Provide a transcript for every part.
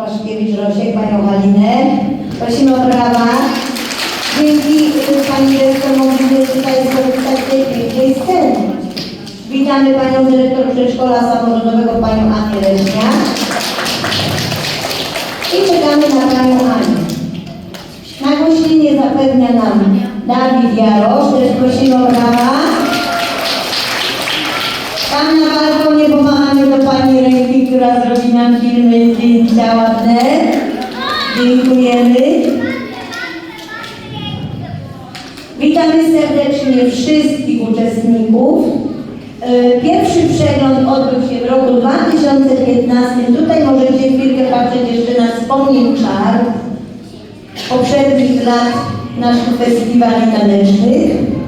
Waszkiewicz-Rosiek, Panią Halinę. Prosimy o brawa. Dzięki y, Pani Dyrektor mogliśmy tutaj skorzystać z tej pięknej sceny. Witamy Panią Dyrektor Przedszkola Samorządowego, Panią Anię Leśniak. I czekamy na Panią Anię. Nagłośnienie zapewnia nam Dawid Jarosz, też prosimy o brawa. Tam na balkonie pomagamy do Pani ręki, która zrobi nam filmy, zdjęcia ładne. Dziękujemy. Witamy serdecznie wszystkich uczestników. E, Pierwszy przegląd odbył się w roku 2015. Tutaj możecie chwilkę patrzeć jeszcze na wspomnień czar poprzednich lat naszych festiwali tanecznych.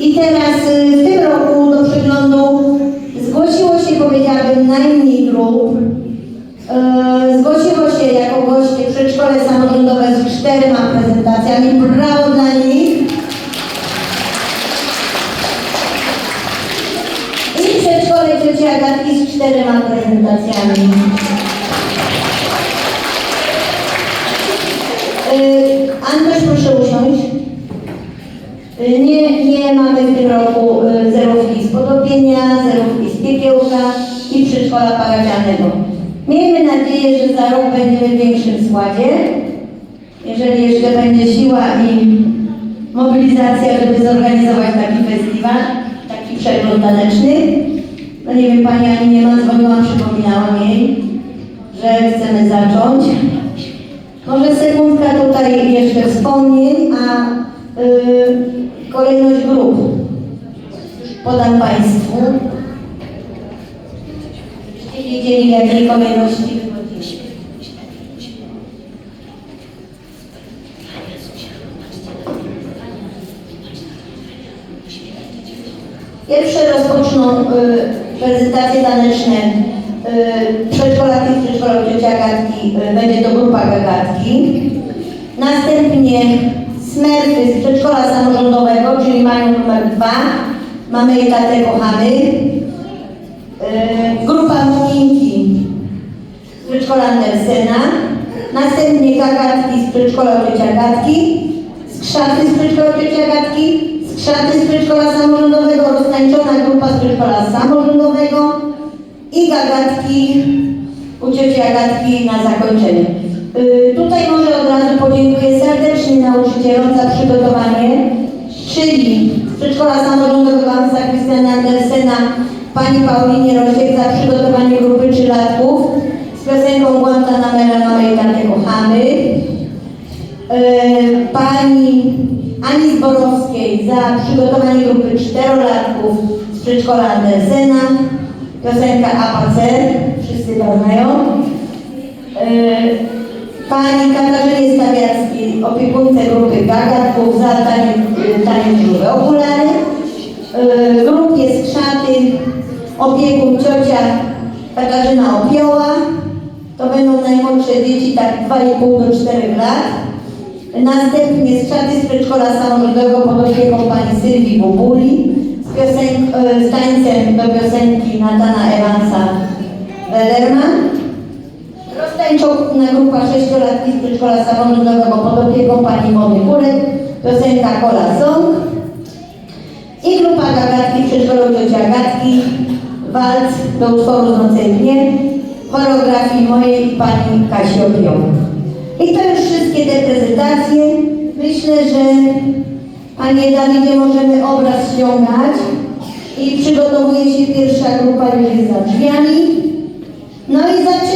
I teraz yy, w tym roku do przeglądu zgłosiło się, powiedziałabym, najmniej grup. Yy, Zgłosiło się jako goście przedszkole samorządowe z czterema prezentacjami. Brawo dla nich. I przedszkole cioci Agatki z czterema prezentacjami. Yy, Antoś, proszę usiąść. Yy, mamy w tym roku yy, zerówki z potopienia, zerówki z piekiełka i przedszkola parafianego. Miejmy nadzieję, że za rok będziemy w większym składzie. Jeżeli jeszcze będzie siła i mobilizacja, żeby zorganizować taki festiwal, taki przegląd taneczny. No nie wiem, Pani Ani nie ma, dzwoniłam, przypominałam jej, że chcemy zacząć. Może sekundka tutaj jeszcze wspomnień, a y, kolejność grup podam Państwu. Żebyście wiedzieli w jakiej kolejności. Pierwsze rozpoczną y, prezentacje taneczne y, przedszkolu cioci Agatki, y, będzie to grupa Gagatki. Następnie Smerfy z przedszkola samorządowego, czyli mają numer dwa. Mamy je tatę kochamy. Y, grupa Muminki z przedszkola Andersena. Następnie Gagatki z przedszkola cioci Agatki. Skrzaty z przedszkola cioci Agatki. Skrzaty z przedszkola samorządowego, roztańczona grupa z przedszkola samorządowego i gagatki u cioci Agatki na zakończenie. Yy, tutaj może od razu podziękuję serdecznie za przygotowanie, czyli przedszkola samorządowego Hansa Krystiana Andersena, pani Paulinie Rosiek za przygotowanie grupy trzylatków z piosenką Guantanamera mamy i takie kochamy. Yy, pani Ani Zborowskiej za przygotowanie grupy czterolatków z przedszkola Andersena. Piosenka Apacer, wszyscy to znają. Pani Katarzynie Stawiackiej, opiekunce grupy Gagatków za taniec, taniec żółwe okulary. Yy, Grupie Skrzaty, opiekun ciocia Katarzyna Opioła. To będą najmłodsze dzieci, tak 2,5 do 4 lat. Następnie z szaty z przedszkola samorządowego pod opieką pani Sylwii Bubuli z, e, z tańcem do piosenki Natana Evansa Roztańczona grupa sześciolatki z przedszkola samorządowego pod opieką pani Mody Kurek, piosenka Kola Song. I grupa Gagatki w przedszkolu cioci Agatki, walc do utworu z Nocentnie, choreografii mojej pani Kasi Opioł. I to już wszystkie te prezentacje. Myślę, że Panie Dawidzie możemy obraz ściągać i przygotowuje się pierwsza grupa już jest za drzwiami. No i za